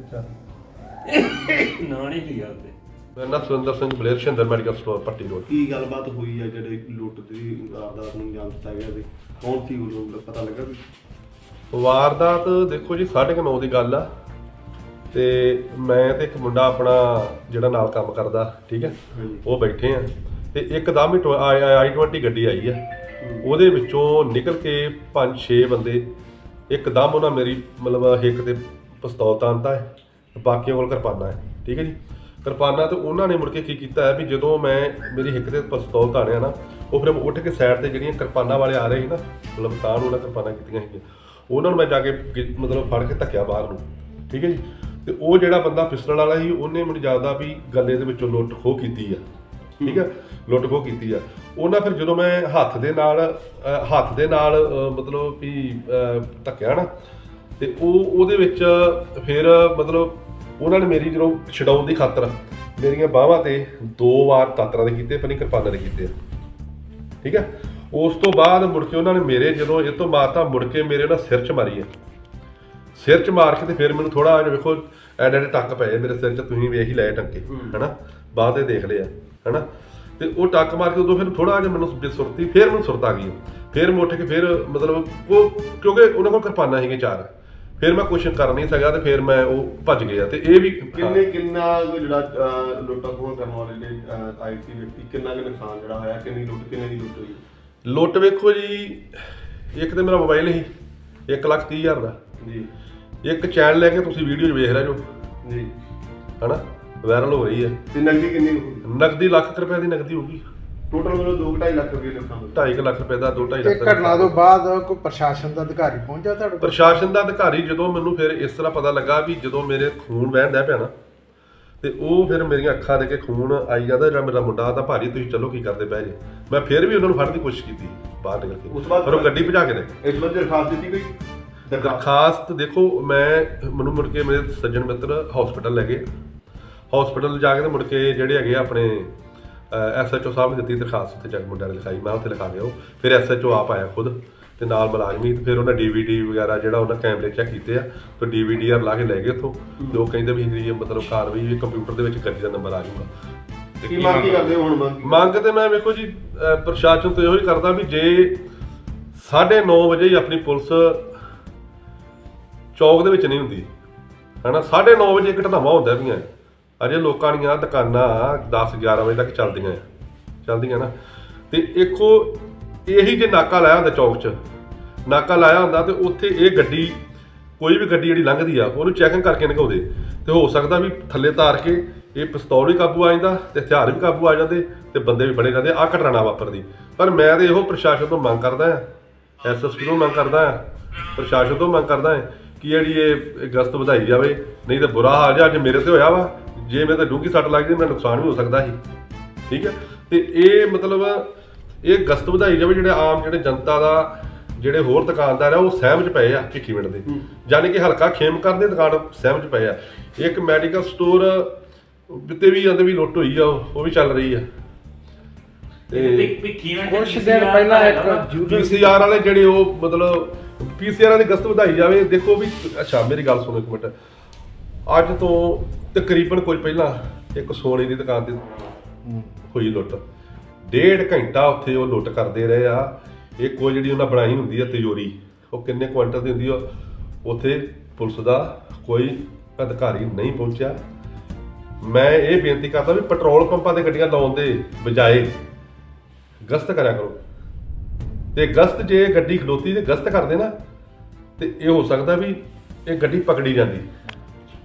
ਅੱਛਾ। ਨਾਂ ਨਹੀਂ ਲਿਆ ਉੱਤੇ ਮੇਰਾ ਨਾਮ Surinder Singh Baler Shinder medical store Patti road. ਕੀ ਗੱਲਬਾਤ ਹੋਈ ਆ ਜਿਹੜੇ ਲੁੱਟ ਦੀ ਵਾਰਦਾਤ ਨੂੰ ਅੰਜਾਮ ਦਿੱਤਾ ਗਿਆ ਤੇ ਕੌਣ ਸੀ ਉਹ ਲੋਕ? ਪਤਾ ਲੱਗਾ ਵੀ ਵਾਰਦਾਤ ਦੇਖੋ ਜੀ 9:30 ਦੀ ਗੱਲ ਆ। ਤੇ ਮੈਂ ਤੇ ਇੱਕ ਮੁੰਡਾ ਆਪਣਾ ਜਿਹੜਾ ਨਾਲ ਕੰਮ ਕਰਦਾ ਠੀਕ ਹੈ ਉਹ ਬੈਠੇ ਆ। ਤੇ ਇੱਕਦਮ ਹੀ ਆਈ 20 ਗੱਡੀ ਆਈ ਆ। ਉਹਦੇ ਵਿੱਚੋਂ ਨਿਕਲ ਕੇ 5-6 ਬੰਦੇ ਇੱਕਦਮ ਉਹਨਾਂ ਮੇਰੀ ਮਤਲਬ ਹਿੱਕ ਤੇ ਪਿਸਤੌਲ ਤਾਨਤਾ ਹੈ, ਬਾਕੀਆਂ ਕੋਲ ਕਿਰਪਾਨਾ ਹੈ, ਠੀਕ ਹੈ ਜੀ? ਕਿਰਪਾਨਾਂ ਤੇ ਉਹਨਾਂ ਨੇ ਮੁੜ ਕੇ ਕੀ ਕੀਤਾ ਹੈ ਵੀ ਜਦੋਂ ਮੈਂ ਮੇਰੀ ਹਿੱਕ ਤੇ ਪਿਸਤੌਲ ਤਾਣਿਆ ਨਾ, ਉਹ ਫਿਰ ਉੱਠ ਕੇ ਸਾਈਡ ਤੇ ਜਿਹੜੀਆਂ ਕਿਰਪਾਨਾਂ ਵਾਲੇ ਆ ਰਹੇ ਸੀ ਨਾ, ਮਤਲਬ ਤਾਂ ਉਹਨਾਂ ਕਿਰਪਾਨਾਂ ਕੀਤੀਆਂ ਸੀਗੀਆਂ, ਉਹਨਾਂ ਨੂੰ ਮੈਂ ਜਾ ਕੇ ਗਿ- ਮਤਲਬ ਫੜ ਕੇ ਧੱਕਿਆ ਬਾਹਰ ਨੂੰ, ਠੀਕ ਹੈ ਜੀ? ਤੇ ਉਹ ਜਿਹੜਾ ਬੰਦਾ ਪਿਸਟਲ ਵਾਲਾ ਸੀ, ਉਹਨੇ ਮੈਨੂੰ ਜਾਪਦਾ ਵੀ ਗੱਲੇ ਦੇ ਵਿੱਚੋਂ ਲੁੱਟ ਖੋਹ ਕੀਤੀ ਆ, ਠੀਕ ਹੈ? ਲੁੱਟ ਖੋਹ ਕੀਤੀ ਆ। ਉਹਨਾਂ ਫਿਰ ਜਦੋਂ ਮੈਂ ਹੱਥ ਦੇ ਨਾਲ ਹੱਥ ਦੇ ਨਾਲ ਮਤਲਬ ਵੀ ਧੱਕਿਆ ਨਾ ਤੇ ਉਹ ਉਹਦੇ ਵਿੱਚ ਫਿਰ ਮਤਲਬ ਉਹਨਾਂ ਨੇ ਮੇਰੀ ਜਦੋਂ ਛਡਾਉਣ ਦੀ ਖਾਤਰ ਮੇਰੀਆਂ ਬਾਹਾਂ ਤੇ ਦੋ ਵਾਰ ਤਾਤਰਾ ਦੇ ਕੀਤੇ ਪਨੀ ਕਿਰਪਾਨਾਂ ਦੇ ਕੀਤੇ ਠੀਕ ਹੈ ਉਸ ਤੋਂ ਬਾਅਦ ਮੁੜ ਕੇ ਉਹਨਾਂ ਨੇ ਮੇਰੇ ਜਦੋਂ ਇਹ ਤੋਂ ਬਾਅਦ ਤਾਂ ਮੁੜ ਕੇ ਮੇਰੇ ਨਾਲ ਸਿਰ 'ਚ ਮਾਰੀ ਹੈ ਸਿਰ 'ਚ ਮਾਰ ਕੇ ਤੇ ਫਿਰ ਮੈਨੂੰ ਥੋੜਾ ਜਿਹਾ ਵੇਖੋ ਐਡੇ ਐਡੇ ਟੱਕ ਪਏ ਮੇਰੇ ਸਿਰ 'ਚ ਤੁਸੀਂ ਵੇਖ ਹੀ ਲਏ ਟੰਕੇ ਹੈਨਾ? ਬਾਅਦ ਤੇ ਦੇਖ ਲਿਆ ਹੈਨਾ? ਤੇ ਉਹ ਟੱਕ ਮਾਰ ਕੇ ਉਦੋਂ ਫਿਰ ਥੋੜਾ ਜਿਹਾ ਮੈਨੂੰ ਬੇਸੁਰਤੀ ਫਿਰ ਮੈਨੂੰ ਸੁਰਤ ਆ ਗਈ। ਫਿਰ ਮੈਂ ਉੱਠ ਕੇ ਫਿਰ ਮਤਲਬ ਉਹ ਕਿਉਂਕਿ ਉਹਨਾਂ ਕੋਲ ਕਿਰਪਾਨਾਂ ਸੀਗੀਆਂ ਚਾਰ। ਫਿਰ ਮੈਂ ਕੁਛ ਕਰ ਨਹੀਂ ਸਕਿਆ ਤੇ ਫਿਰ ਮੈਂ ਉਹ ਭੱਜ ਗਿਆ ਤੇ ਇਹ ਵੀ ਕਿੰਨੇ ਕਿੰਨਾ ਕੁ ਜਿਹੜਾ ਅਹ, ਲੁੱਟਾਂ ਖੋਹ ਕਰਨ ਵਾਲੇ ਆਏ ਸੀ ਵਿਅਕਤੀ? ਕਿੰਨਾ ਕੁ ਨੁਕਸਾਨ ਜਿਹੜਾ ਹੋਇਆ? ਕਿੰਨੀ ਲੁੱਟ ਕਿੰਨੇ ਦੀ ਲੁੱਟ ਹੋਈ? ਲੁੱਟ ਵੇਖੋ ਜੀ ਇੱਕ ਤੇ ਮੇਰਾ ਮੋਬਾਈਲ ਸੀ 1 ਲੱਖ ਤੀਹ ਹਜ਼ਾਰ ਦਾ। ਜੀ। ਇੱਕ ਚੈਨਲ ਲੈ ਕੇ ਤੁਸੀਂ ਵੀਡੀਓ 'ਚ ਵੇਖ ਰਹੇ ਜੋ ਜੀ। ਹਨਾ? ਵਾਇਰਲ ਹੋ ਰਹੀ ਹੈ। ਤੇ ਨਕਦੀ ਕਿੰਨੀ ਕੁ ਹੋਈ? ਨਗਦੀ ਲੱਖ ਕੁ ਰੁਪਏ ਦੀ ਨਗਦੀ ਹੋਊਗੀ ਟੋਟਲ ਮਤਲਬ 2.5 ਲੱਖ ਰੁਪਏ ਹੋਇਆ 2.5 ਲੱਖ ਰੁਪਏ ਦਾ 2.5 ਇਹ ਲੱਖ ਦਾ ਘਟਨਾ ਤੋਂ ਬਾਅਦ ਕੋਈ ਪ੍ਰਸ਼ਾਸਨ ਦਾ ਅਧਿਕਾਰੀ ਪਹੁੰਚਿਆ ਤੁਹਾਡੇ ਕੋਲ? ਪ੍ਰਸ਼ਾਸਨ ਦਾ ਅਧਿਕਾਰੀ ਜਦੋਂ ਮੈਨੂੰ ਫਿਰ ਇਸ ਤਰ੍ਹਾਂ ਪਤਾ ਲੱਗਾ ਵੀ ਜਦੋਂ ਮੇਰੇ ਖੂਨ ਵਹਿਣ ਡਿਆ ਪਿਆ ਨਾ ਤੇ ਉਹ ਫਿਰ ਮੇਰੀਆਂ ਅੱਖਾਂ ਦੇ ਕੇ ਖੂਨ ਆਈ ਜਾਂਦਾ ਜਿਹੜਾ ਮੇਰਾ ਮੁੰਡਾ ਆਦਾ ਭਾਜੀ ਤੁਸੀਂ ਚਲੋ ਕੀ ਕਰਦੇ ਪਏ ਜੇ। ਮੈਂ ਫਿਰ ਵੀ ਉਹਨਾਂ ਨੂੰ ਫੜਨ ਦੀ ਕੋਸ਼ਿਸ਼ ਕੀਤੀ ਬਾਹਰ ਨਿਕਲ ਕੇ। ਉਸ ਤੋਂ ਬਾਅਦ ਪਰ ਉਹ ਗੱਡੀ ਭਜਾ ਕੇ ਦੇ ਇਸ ਬੰਦੇ ਦਰਖਾਸਤ ਦਿੱਤੀ ਕੋਈ? ਦਰਖਾਸਤ। ਦਰਖਾਸਤ ਦੇਖੋ ਮੈਂ ਮੈਨੂੰ ਮੁੜ ਕੇ ਮੇਰੇ ਸੱਜਣ ਮਿੱਤਰ ਹਸਪੀਟਲ ਲੈ ਗਏ। ਹਸਪੀਟਲ ਜਾ ਕੇ ਤੇ ਮੁੜ ਕੇ ਜਿਹੜੇ ਹੈਗੇ ਆ ਆਪਣੇ ਐਸਐਚਓ ਸਾਹਿਬ ਨੇ ਦਿੱਤੀ ਦਰਖਾਸਤ ਉੱਥੇ ਜਾ ਕੇ ਮੁੰਡਿਆਂ ਨੇ ਲਿਖਾਈ। ਮੈਂ ਉੱਥੇ ਲਿਖਾ ਲਿਓ ਫਿਰ ਐਸਐਚਓ ਆਪ ਆਇਆ ਖੁਦ ਤੇ ਨਾਲ ਮੁਲਾਜ਼ਮੀ ਤੇ ਫਿਰ ਉਹਨਾਂ ਡੀਵੀਡੀ ਵਗੈਰਾ ਜਿਹੜਾ ਉਹਨਾਂ ਕੈਮਰੇ ਚੈੱਕ ਕੀਤੇ ਆ ਤੇ ਡੀਵੀਡੀ ਆਰ ਲਾ ਕੇ ਲੈ ਗਏ ਉੱਥੋਂ। ਉਹ ਕਹਿੰਦੇ ਵੀ ਜਿਹੜੀ ਇਹ ਮਤਲਬ ਕਾਰਵਾਈ ਇਹ ਕੰਪਿਊਟਰ ਦੇ ਵਿੱਚ ਗੱਡੀ ਦਾ ਨੰਬਰ ਆ ਜਾਊਗਾ। ਤੇ ਕੀ ਮੰਗ ਕਰਦੇ ਹੋ ਹੁਣ ਮੰਗ? ਮੰਗ ਤੇ ਮੈਂ ਵੇਖੋ ਜੀ ਪ੍ਰਸ਼ਾਸਨ ਤੋਂ ਇਹੋ ਹੀ ਕਰਦਾ ਵੀ ਜੇ 9:30 ਵਜੇ ਹੀ ਆਪਣੀ ਪੁਲਿਸ ਚੌਕ ਦੇ ਵਿੱਚ ਨਹੀਂ ਹੁੰਦੀ ਹਨਾ? 9:30 ਵਜੇ ਘਟਨਾਵਾਂ ਹੁੰਦੀਆਂ ਪਈਆਂ ਅਜੇ ਲੋਕਾਂ ਦੀਆਂ ਦੁਕਾਨਾਂ 10 11 ਵਜੇ ਤੱਕ ਚੱਲਦੀਆਂ ਆ। ਚੱਲਦੀਆਂ ਨਾ। ਤੇ ਇੱਕੋ ਇਹੀ ਜੇ ਨਾਕਾ ਲਾਇਆ ਹੁੰਦਾ ਚੌਕ 'ਚ, ਨਾਕਾ ਲਾਇਆ ਹੁੰਦਾ ਤੇ ਉੱਥੇ ਇਹ ਗੱਡੀ, ਕੋਈ ਵੀ ਗੱਡੀ ਜਿਹੜੀ ਲੰਘਦੀ ਆ, ਉਹਨੂੰ ਚੈਕਿੰਗ ਕਰਕੇ ਨਿਕਾਉਂਦੇ ਤੇ ਹੋ ਸਕਦਾ ਵੀ ਥੱਲੇ ਤਾਰ ਕੇ ਇਹ ਪਿਸਤੌਲ ਵੀ ਕਾਬੂ ਆ ਜਾਂਦਾ ਤੇ ਹਥਿਆਰ ਵੀ ਕਾਬੂ ਆ ਜਾਂਦੇ ਤੇ ਬੰਦੇ ਵੀ ਬੜੇ ਜਾਂਦੇ ਆ। ਘਟਨਾ ਨਾ ਵਾਪਰਦੀ। ਪਰ ਮੈਂ ਤੇ ਇਹੋ ਪ੍ਰਸ਼ਾਸਨ ਤੋਂ ਮੰਗ ਕਰਦਾ ਆ। ਐਸਐਸਪੀ ਤੋਂ ਮੰਗ ਕਰਦਾ ਹਾਂ ਪ੍ਰਸ਼ਾਸਨ ਤੋਂ ਮੰਗ ਕਰਦਾ ਆ ਕਿ ਜਿਹੜੀ ਇਹ ਗਸਤ ਵਧਾਈ ਜਾਵੇ, ਨਹੀਂ ਤਾਂ ਬੁਰਾ ਹਾਲ ਜਿਹਾ ਅੱਜ ਮੇਰੇ ਤੇ ਹੋਇਆ ਵਾ ਜੇ ਮੇਰੇ ਤੇ ਡੂੰਘੀ ਸੱਟ ਲੱਗਦੀ ਮੈਨੂੰ ਨੁਕਸਾਨ ਵੀ ਹੋ ਸਕਦਾ ਸੀ। ਠੀਕ ਹੈ? ਤੇ ਇਹ ਮਤਲਬ ਇਹ ਗਸਤ ਵਧਾਈ ਜਾਵੇ ਜਿਹੜੇ ਆਮ ਜਿਹੜੇ ਜਨਤਾ ਦਾ ਜਿਹੜੇ ਹੋਰ ਦੁਕਾਨਦਾਰ ਆ ਉਹ ਸਹਿਮ ਚ ਪਏ ਆ ਭਿੱਖੀ ਮਿੰਟ ਦੇ। ਯਾਨੀ ਕਿ ਹਲਕਾ ਖੇਮ ਕਰਦੇ ਦੁਕਾਨ ਸਹਿਮ ਚ ਪਏ ਆ। ਇੱਕ ਮੈਡੀਕਲ ਸਟੋਰ ਤੇ ਵੀ ਆਂਦੇ ਵੀ ਲੁੱਟ ਹੋਈ ਆ ਉਹ ਵੀ ਚੱਲ ਰਹੀ ਆ। ਤੇ ਕੁਛ ਦਿਨ ਪਹਿਲਾਂ ਇੱਕ ਪੀਸੀਆਰ ਵਾਲੇ ਜਿਹੜੇ ਉਹ ਮਤਲਬ ਪੀਸੀਆਰ ਦੀ ਗਸਤ ਵਧਾਈ ਜਾਵੇ ਦੇਖੋ ਵੀ ਅੱਛਾ ਮੇਰੀ ਗੱਲ ਸੁਣੋ ਇੱਕ ਮਿੰਟ। ਅੱਜ ਤੋਂ ਤਕਰੀਬਨ ਕੁਝ ਪਹਿਲਾਂ ਇੱਕ ਸੋਨੇ ਦੀ ਦੁਕਾਨ ਤੇ ਹੋਈ ਲੁੱਟ। ਡੇਢ ਘੰਟਾ ਉੱਥੇ ਉਹ ਲੁੱਟ ਕਰਦੇ ਰਹੇ ਆ। ਇਹ ਕੋਈ ਜਿਹੜੀ ਉਹਨਾਂ ਬਣਾਈ ਹੁੰਦੀ ਆ ਤਿਜੋਰੀ, ਉਹ ਕਿੰਨੇ ਕੁਆਂਟਲ ਦੀ ਹੁੰਦੀ ਆ? ਉੱਥੇ ਪੁਲਿਸ ਦਾ ਕੋਈ ਅਧਿਕਾਰੀ ਨਹੀਂ ਪਹੁੰਚਿਆ। ਮੈਂ ਇਹ ਬੇਨਤੀ ਕਰਦਾ ਵੀ ਪੈਟਰੋਲ ਪੰਪਾਂ ਤੇ ਗੱਡੀਆਂ ਲਾਉਣ ਦੇ ਬਜਾਏ ਗਸ਼ਤ ਕਰਿਆ ਕਰੋ। ਤੇ ਗਸ਼ਤ ਜੇ ਗੱਡੀ ਖਲੋਤੀ ਤੇ ਗਸ਼ਤ ਕਰਦੇ ਨਾ, ਤੇ ਇਹ ਹੋ ਸਕਦਾ ਵੀ ਇਹ ਗੱਡੀ ਪਕੜੀ ਜਾਂਦੀ।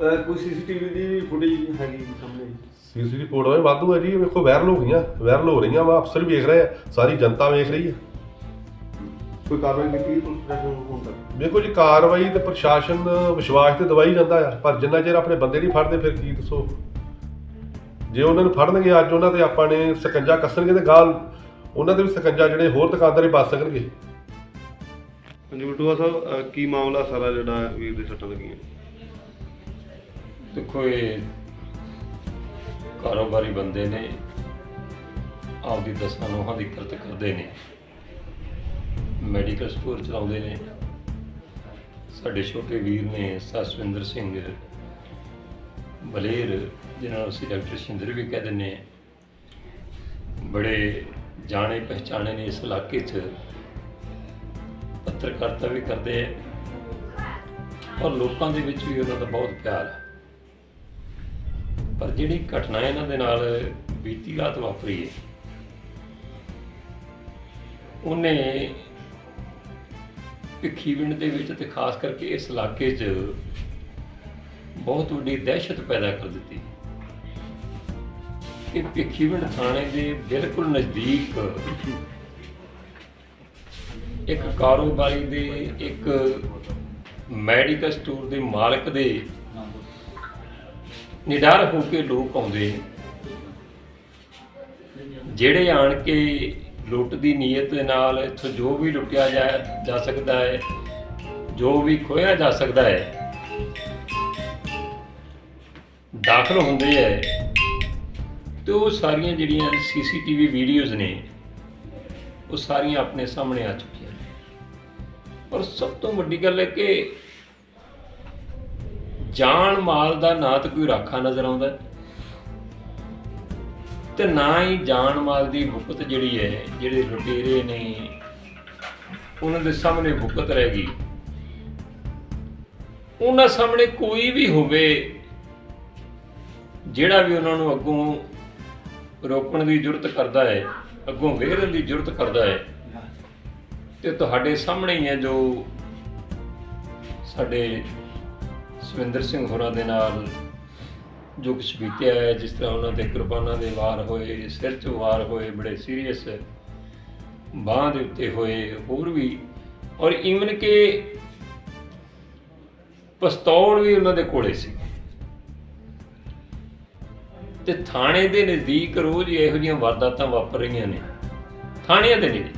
ਅਹ, ਕੋਈ ਸੀਸੀਟੀਵੀ ਦੀ ਫੁਟੇਜ ਹੈਗੀ ਸਾਹਮਣੇ। ਸੀਸੀਟੀਵੀ ਫੋਟੋਆਂ ਵੀ ਵਾਧੂ ਹੈ ਜੀ ਵੇਖੋ ਵਾਇਰਲ ਹੋ ਗਈਆਂ ਵਾਇਰਲ ਹੋ ਰਹੀਆਂ ਵਾ ਅਫਸਰ ਵੇਖ ਰਹੇ ਆ ਸਾਰੀ ਜਨਤਾ ਵੇਖ ਰਹੀ ਹੈ ਕੋਈ ਕਾਰਵਾਈ ਕੀਤੀ ਪੁਲਿਸ ਪ੍ਰਸ਼ਾਸਨ ਹੁਣ ਤੱਕ? ਵੇਖੋ ਜੀ ਕਾਰਵਾਈ ਤੇ ਪ੍ਰਸ਼ਾਸਨ ਵਿਸ਼ਵਾਸ ਤੇ ਦਵਾਈ ਜਾਂਦਾ ਆ ਪਰ ਜਿੰਨਾ ਚਿਰ ਆਪਣੇ ਬੰਦੇ ਨਹੀਂ ਫੜਦੇ ਫਿਰ ਕੀ ਦੱਸੋ? ਜੇ ਉਹਨਾਂ ਨੂੰ ਫੜਨਗੇ ਅੱਜ ਉਹਨਾਂ ਤੇ ਆਪਾਂ ਨੇ ਸਕੰਜਾ ਕੱਸਣਗੇ ਤੇ ਗਾਲ ਉਹਨਾਂ ਦੇ ਵੀ ਸਕੰਜਾ ਜਿਹੜੇ ਹੋਰ ਦੁਕਾਨਦਾਰ ਹੀ ਬਚ ਸਕਣਗੇ। ਹਾਂਜੀ ਬਟੂਆ ਸਾਹਿਬ ਕੀ ਮਾਮਲਾ ਸਾਰਾ ਜਿਹੜਾ ਵੀਰ ਦੇ ਸੱਟਾਂ ਲੱਗੀਆਂ? ਦੇਖੋ ਇਹ ਕਾਰੋਬਾਰੀ ਬੰਦੇ ਨੇ ਆਪਦੀ ਦਸਾਂ ਨੋਹਾਂ ਦੀ ਕਰਤ ਕਰਦੇ ਨੇ। ਮੈਡੀਕਲ ਸਟੋਰ ਚਲਾਉਂਦੇ ਨੇ। ਸਾਡੇ ਛੋਟੇ ਵੀਰ ਨੇ ਸਸਵਿੰਦਰ ਸਿੰਘ, ਬਲੇਰ, ਜਿਹਨਾਂ ਨੂੰ ਅਸੀਂ ਡਾਕਟਰ ਸ਼ਿੰਦਰ ਵੀ ਕਹਿ ਦਿੰਦੇ ਬੜੇ ਜਾਣੇ ਪਹਿਚਾਣੇ ਨੇ ਇਸ ਇਲਾਕੇ 'ਚ। ਪੱਤਰਕਾਰਤਾ ਵੀ ਕਰਦੇ ਹੈ ਔਰ ਲੋਕਾਂ ਦੇ ਵਿੱਚ ਵੀ ਉਹਨਾਂ ਦਾ ਬਹੁਤ ਪਿਆਰ ਹੈ ਪਰ ਜਿਹੜੀ ਘਟਨਾ ਇਹਨਾਂ ਦੇ ਨਾਲ ਬੀਤੀ ਰਾਤ ਵਾਪਰੀ ਹੈ, ਉਹਨੇ ਭਿੱਖੀਵਿੰਡ ਦੇ ਵਿੱਚ ਤੇ ਖਾਸ ਕਰਕੇ ਇਸ ਇਲਾਕੇ 'ਚ ਬਹੁਤ ਵੱਡੀ ਦਹਿਸ਼ਤ ਪੈਦਾ ਕਰ ਦਿੱਤੀ। ਕਿ ਭਿੱਖੀਵਿੰਡ ਥਾਣੇ ਦੇ ਬਿਲਕੁਲ ਨਜ਼ਦੀਕ ਇੱਕ ਕਾਰੋਬਾਰੀ ਦੇ ਇੱਕ ਮੈਡੀਕਲ ਸਟੋਰ ਦੇ ਮਾਲਕ ਦੇ ਨਿਡਰ ਹੋ ਕੇ ਲੋਕ ਆਉਂਦੇ ਜਿਹੜੇ ਆਣ ਕੇ ਲੁੱਟ ਦੀ ਨੀਅਤ ਦੇ ਨਾਲ ਇੱਥੋਂ ਜੋ ਵੀ ਲੁੱਟਿਆ ਜਾ ਜਾ ਸਕਦਾ ਹੈ, ਜੋ ਵੀ ਖੋਇਆ ਜਾ ਸਕਦਾ ਹੈ, ਦਾਖਲ ਹੁੰਦੇ ਹੈ, ਤੇ ਉਹ ਸਾਰੀਆਂ ਜਿਹੜੀਆਂ ਸੀਸੀਟੀਵੀ ਵੀਡੀਓਜ਼ ਨੇ, ਉਹ ਸਾਰੀਆਂ ਆਪਣੇ ਸਾਹਮਣੇ ਆ ਚੁੱਕੀਆਂ ਨੇ। ਔਰ ਸਭ ਤੋਂ ਵੱਡੀ ਗੱਲ ਹੈ ਕਿ ਜਾਨ ਮਾਲ ਦਾ ਨਾ ਤਾਂ ਕੋਈ ਰਾਖਾ ਨਜ਼ਰ ਆਉਂਦਾ ਤੇ ਨਾ ਹੀ ਜਾਨ ਮਾਲ ਦੀ ਭੁਗਤ ਜਿਹੜੀ ਹੈ, ਜਿਹੜੇ ਲੁਟੇਰੇ ਨੇ, ਉਹਨਾਂ ਦੇ ਸਾਹਮਣੇ ਭੁਗਤ ਰਹਿ ਗਈ। ਉਹਨਾਂ ਸਾਹਮਣੇ ਕੋਈ ਵੀ ਹੋਵੇ, ਜਿਹੜਾ ਵੀ ਉਹਨਾਂ ਨੂੰ ਅੱਗੋਂ ਰੋਕਣ ਦੀ ਜ਼ਰੂਰਤ ਕਰਦਾ ਹੈ, ਅੱਗੋਂ ਵੇਰਨ ਦੀ ਜ਼ਰੂਰਤ ਕਰਦਾ ਹੈ, ਤੇ ਤੁਹਾਡੇ ਸਾਹਮਣੇ ਹੀ ਹੈ ਜੋ ਸਾਡੇ ਸੁਵਿੰਦਰ ਸਿੰਘ ਹੋਰਾਂ ਦੇ ਨਾਲ ਜੋ ਕੁਛ ਬੀਤਿਆ ਹੈ, ਜਿਸ ਤਰ੍ਹਾਂ ਉਹਨਾਂ ਦੇ ਕੁਰਬਾਨਾਂ ਦੇ ਵਾਰ ਹੋਏ, ਸਿਰ 'ਚ ਵਾਰ ਹੋਏ, ਬੜੇ ਸੀਰੀਅਸ ਬਾਂਹ ਦੇ ਉੱਤੇ ਹੋਏ, ਹੋਰ ਵੀ। ਔਰ ਈਵਨ ਕਿ ਪਿਸਤੌਲ ਵੀ ਉਹਨਾਂ ਦੇ ਕੋਲੇ ਸੀ। ਤੇ ਥਾਣੇ ਦੇ ਨਜ਼ਦੀਕ ਰੋਜ਼ ਇਹੋ ਜਿਹੀਆਂ ਵਾਰਦਾਤਾਂ ਵਾਪਰ ਰਹੀਆਂ ਨੇ। ਥਾਣਿਆਂ ਦੇ ਨੇੜੇ।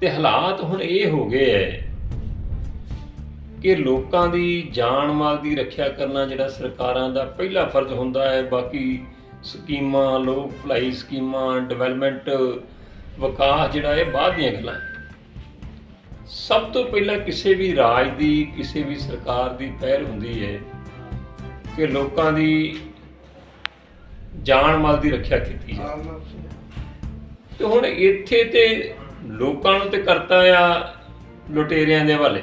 ਤੇ ਹਾਲਾਤ ਹੁਣ ਇਹ ਹੋ ਗਏ ਐ ਕਿ ਲੋਕਾਂ ਦੀ ਜਾਨ ਮਾਲ ਦੀ ਰੱਖਿਆ ਕਰਨਾ ਜਿਹੜਾ ਸਰਕਾਰਾਂ ਦਾ ਪਹਿਲਾ ਫਰਜ਼ ਹੁੰਦਾ ਹੈ, ਬਾਕੀ ਸਕੀਮਾਂ, ਲੋਕ ਭਲਾਈ ਸਕੀਮਾਂ ਡਿਵੈਲਪਮੈਂਟ ਵਿਕਾਸ ਜਿਹੜਾ ਇਹ ਬਾਅਦ ਦੀਆਂ ਗੱਲਾਂ ਸਭ ਤੋਂ ਪਹਿਲਾਂ ਕਿਸੇ ਵੀ ਰਾਜ ਦੀ, ਕਿਸੇ ਵੀ ਸਰਕਾਰ ਦੀ ਪਹਿਲ ਹੁੰਦੀ ਹੈ ਕਿ ਲੋਕਾਂ ਦੀ ਜਾਨ ਮਾਲ ਦੀ ਰੱਖਿਆ ਕੀਤੀ ਜਾਵੇ। ਤੇ ਹੁਣ ਇੱਥੇ ਤੇ ਲੋਕਾਂ ਨੂੰ ਤੇ ਕਰਤਾ ਆ ਲੁਟੇਰਿਆਂ ਦੇ ਹਵਾਲੇ।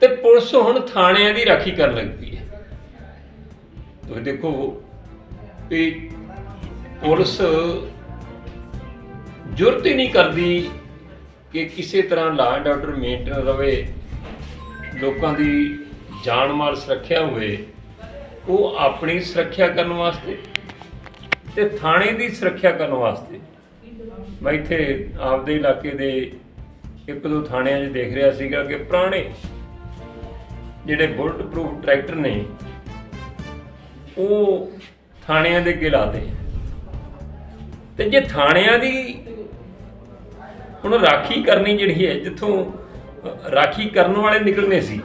ਤੇ ਪੁਲਿਸ ਹੁਣ ਥਾਣਿਆਂ ਦੀ ਰਾਖੀ ਕਰਨ ਲੱਗ ਪਈ ਹੈ। ਤੁਸੀਂ ਦੇਖੋ ਵੀ ਪੁਲਿਸ ਜੁਰਤ ਹੀ ਨਹੀਂ ਕਰਦੀ ਕਿ ਕਿਸੇ ਤਰ੍ਹਾਂ ਲਾ ਐਂਡ ਆਰਡਰ ਮੇਨਟੇਨ ਰਵੇ, ਲੋਕਾਂ ਦੀ ਜਾਨ ਮਾਲ ਸੁਰੱਖਿਆ ਹੋਵੇ, ਉਹ ਆਪਣੀ ਸੁਰੱਖਿਆ ਕਰਨ ਵਾਸਤੇ ਤੇ ਥਾਣੇ ਦੀ ਸੁਰੱਖਿਆ ਕਰਨ ਵਾਸਤੇ। ਮੈਂ ਇੱਥੇ ਆਪਦੇ ਇਲਾਕੇ ਦੇ ਇੱਕ ਦੋ ਥਾਣਿਆਂ 'ਚ ਦੇਖ ਰਿਹਾ ਸੀਗਾ ਕਿ ਪੁਰਾਣੇ ਜਿਹੜੇ ਬੁਲਟ ਪ੍ਰੂਫ ਟਰੈਕਟਰ ਨੇ, ਉਹ ਥਾਣਿਆਂ ਦੇ ਅੱਗੇ ਲਾਤੇ। ਤੇ ਜੇ ਥਾਣਿਆਂ ਦੀ ਹੁਣ ਰਾਖੀ ਕਰਨੀ ਜਿਹੜੀ ਹੈ, ਜਿੱਥੋਂ ਰਾਖੀ ਕਰਨ ਵਾਲੇ ਨਿਕਲਨੇ ਸੀ,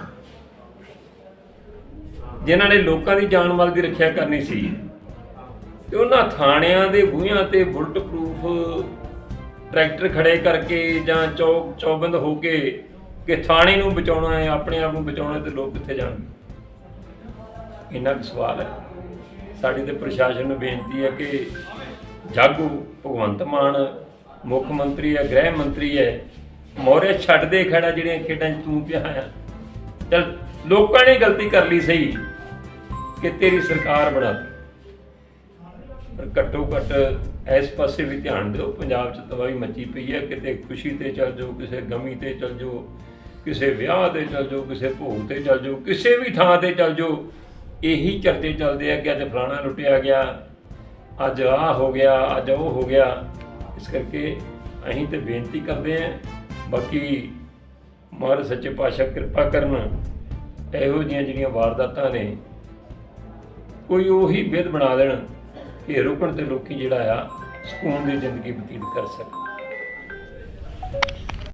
ਜਿਨ੍ਹਾਂ ਨੇ ਲੋਕਾਂ ਦੀ ਜਾਨ ਮਾਲ ਦੀ ਰੱਖਿਆ ਕਰਨੀ ਸੀ, ਤੇ ਉਹਨਾਂ ਥਾਣਿਆਂ ਦੇ ਬੂਹਿਆਂ ਤੇ ਬੁਲਟ ਪ੍ਰੂਫ ਟਰੈਕਟਰ ਖੜੇ ਕਰਕੇ ਜਾਂ ਚੌਕ ਚੌਬੰਦ ਹੋ ਕੇ ਕਿ ਥਾਣੇ ਨੂੰ ਬਚਾਉਣਾ ਹੈ, ਆਪਣੇ ਆਪ ਨੂੰ ਬਚਾਉਣਾ ਤੇ ਲੋਕ ਕਿੱਥੇ ਜਾਣਗੇ? ਇੰਨਾ ਕੁ ਸਵਾਲ ਹੈ। ਸਾਡੀ ਤੇ ਪ੍ਰਸ਼ਾਸਨ ਨੂੰ ਬੇਨਤੀ ਹੈ ਕਿ ਜਾਗੂ, ਭਗਵੰਤ ਮਾਨ ਮੁੱਖ ਮੰਤਰੀ ਹੈ, ਗ੍ਰਹਿ ਮੰਤਰੀ ਹੈ ਮੋਰੇ ਛੱਡ ਦੇ ਖੜਾ ਜਿਹੜੀਆਂ ਖੇਡਾਂ 'ਚ ਤੂੰ ਪਿਆ ਆ ਚਲ, ਲੋਕਾਂ ਨੇ ਗਲਤੀ ਕਰ ਲਈ ਸਹੀ ਕਿ ਤੇਰੀ ਸਰਕਾਰ ਬਣਾਤੀ ਪਰ ਘੱਟੋ ਘੱਟ ਇਸ ਪਾਸੇ ਵੀ ਧਿਆਨ ਦਿਓ, ਪੰਜਾਬ 'ਚ ਤਬਾਹੀ ਮੱਚੀ ਪਈ ਹੈ, ਕਿਤੇ ਖੁਸ਼ੀ ਤੇ ਚੱਲ ਜਾਓ, ਕਿਸੇ ਗਮੀ ਤੇ ਚੱਲ ਜਾਓ ਕਿਸੇ ਵਿਆਹ ਤੇ ਚੱਲ ਜਾਓ, ਕਿਸੇ ਭੋਗ ਤੇ ਚੱਲ ਜਾਓ, ਕਿਸੇ ਵੀ ਥਾਂ ਤੇ ਚੱਲ ਜਾਓ, ਇਹੀ ਚਰਚੇ ਚੱਲਦੇ ਆ ਕਿ ਅੱਜ ਫਲਾਣਾ ਲੁੱਟਿਆ ਗਿਆ, ਅੱਜ ਆਹ ਹੋ ਗਿਆ, ਅੱਜ ਉਹ ਹੋ ਗਿਆ। ਇਸ ਕਰਕੇ ਅਸੀਂ ਤੇ ਬੇਨਤੀ ਕਰਦੇ ਆਂ, ਬਾਕੀ ਮਹਾਰਾਜ ਸੱਚੇ ਪਾਤਸ਼ਾਹ ਕਿਰਪਾ ਕਰਨ, ਇਹੋ ਜਿਹੀਆਂ ਜਿਹੜੀਆਂ ਵਾਰਦਾਤਾਂ ਨੇ, ਕੋਈ ਉਹੀ ਵਿਧ ਬਣਾ ਦੇਣ ਕਿ ਰੁਕਣ ਤੇ ਲੋਕੀ ਜਿਹੜਾ ਆ, ਸਕੂਨ ਦੀ ਜ਼ਿੰਦਗੀ ਬਤੀਤ ਕਰ ਸਕਣ